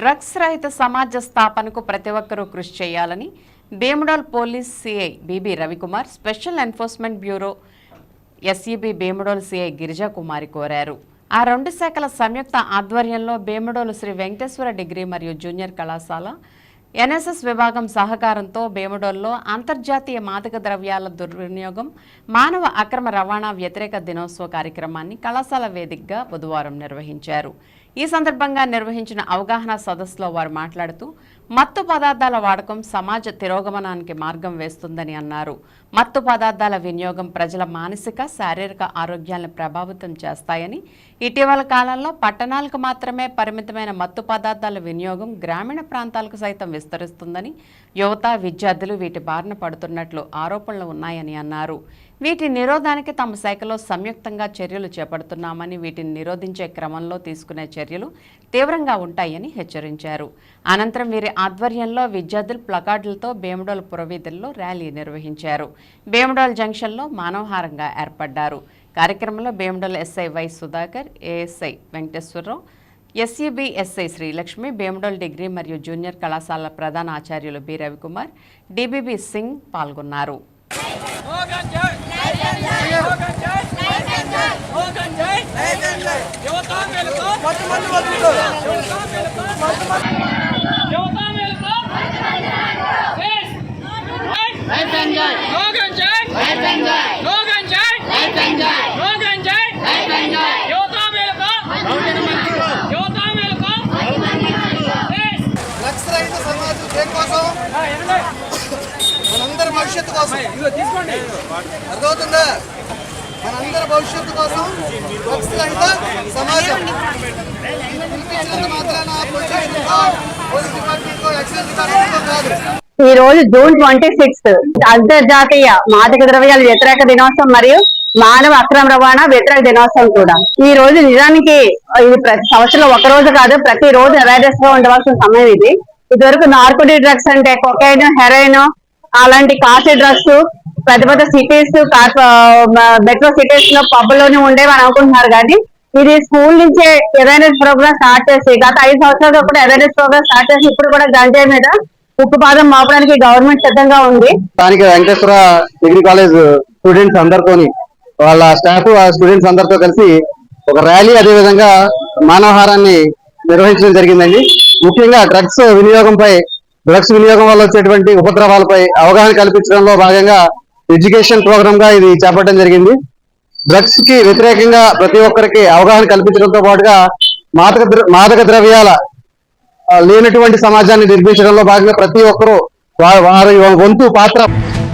Drugs రహిత సమాజ స్థాపనకు ప్రతి ఒక్కరూ కృషి చేయాలని Bhimadole police CI BB Ravikumar special enforcement bureau SEB Bhimadole CI Girijakumari కోరారు. ఆ రెండు శాఖల సంయుక్త ఆధ్వర్యంలో భీముడోలు శ్రీ వెంకటేశ్వర డిగ్రీ మరియు జూనియర్ కళాశాల ఎన్ఎస్ఎస్ విభాగం సహకారంతో భీముడోల్లో అంతర్జాతీయ మాదక ద్రవ్యాల దుర్వినియోగం మానవ అక్రమ రవాణా వ్యతిరేక దినోత్సవ కార్యక్రమాన్ని కళాశాల వేదికగా బుధవారం నిర్వహించారు. ఈ సందర్భంగా నిర్వహించిన అవగాహన సదస్సులో వారు మాట్లాడుతూ మత్తు పదార్థాల వాడకం సమాజ తిరోగమనానికి మార్గం వేస్తుందని అన్నారు. మత్తు పదార్థాల వినియోగం ప్రజల మానసిక శారీరక ఆరోగ్యాలను ప్రభావితం చేస్తాయని ఇటీవల కాలంలో పట్టణాలకు మాత్రమే పరిమితమైన మత్తు పదార్థాల వినియోగం గ్రామీణ ప్రాంతాలకు సైతం విస్తరిస్తుందని యువత విద్యార్థులు వీటి బారిన పడుతున్నట్లు ఆరోపణలు ఉన్నాయని అన్నారు. వీటి నిరోధానికి తమ శాఖలో సంయుక్తంగా చర్యలు చేపడుతున్నామని వీటిని నిరోధించే క్రమంలో తీసుకునే చర్యలు తీవ్రంగా ఉంటాయని హెచ్చరించారు. అనంతరం వీరి ఆధ్వర్యంలో విద్యార్థులు ప్లకార్డులతో భీమడోల్ పురవీధుల్లో ర్యాలీ నిర్వహించారు. భీమడోల్ జంక్షన్లో మానవహారంగా ఏర్పడ్డారు. కార్యక్రమంలో Bhimadole SI Y Sudhakar ASI Venkateswararao SEB SI Srilakshmi Bhimadole degree మరియు జూనియర్ కళాశాల ప్రధాన ఆచార్యులు బి రవికుమార్ డిబిబి సింగ్ పాల్గొన్నారు. భవిష్యత్తు కోసం. తీసుకోండి. అర్థమవుతుందా? మనందరి భవిష్యత్తు కోసం డ్రగ్స్ రహిత సమాజం. మాత్రాన పోలీస్ ఎక్సైజ్ కాదు ఈ రోజు జూన్ ట్వంటీ సిక్స్త్ అంతర్జాతీయ మాదక ద్రవ్యాల వ్యతిరేక దినోత్సవం మరియు మానవ అక్రమ రవాణా వ్యతిరేక దినోత్సవం కూడా. ఈ రోజు నిజానికి ఇది ప్రతి సంవత్సరం ఒక రోజు కాదు ప్రతి రోజు అవేర్నెస్గా ఉండవలసిన సమయం ఇది. ఇదివరకు నార్కోటిక్ డ్రగ్స్ అంటే కొకైన్ హెరోయిన్ అలాంటి కాఫీ డ్రగ్స్ పెద్ద పెద్ద సిటీస్ మెట్రో సిటీస్లో పబ్బులోనే ఉండేవి అని అనుకుంటున్నారు కానీ ఇది స్కూల్ నుంచే అవేర్నెస్ ప్రోగ్రామ్ స్టార్ట్ చేసి గత ఐదు సంవత్సరాలు కూడా అవేర్నెస్ ప్రోగ్రామ్ స్టార్ట్ చేసి ఇప్పుడు కూడా గంజాయి మీద ఉక్కుపాదం మోపడానికి గవర్నమెంట్ సిద్ధంగా ఉంది. దానికి వెంకటేశ్వర డిగ్రీ కాలేజ్ స్టూడెంట్స్ అందరితోని వాళ్ళ స్టాఫ్ ఆ స్టూడెంట్స్ అందరితో కలిసి ఒక ర్యాలీ అదే విధంగా మానవహారాన్ని నిర్వహించడం జరిగిందండి. ముఖ్యంగా డ్రగ్స్ వినియోగంపై డ్రగ్స్ వినియోగం వల్ల వచ్చేటువంటి ఉపద్రవాలపై అవగాహన కల్పించడంలో భాగంగా ఎడ్యుకేషన్ ప్రోగ్రామ్గా ఇది చేపట్టడం జరిగింది. డ్రగ్స్కి వ్యతిరేకంగా ప్రతి ఒక్కరికి అవగాహన కల్పించడంతో పాటుగా మాదక మాదక ద్రవ్యాల లేనటువంటి సమాజాన్ని నిర్మించడంలో భాగంగా ప్రతి ఒక్కరూ వారి వంతు పాత్ర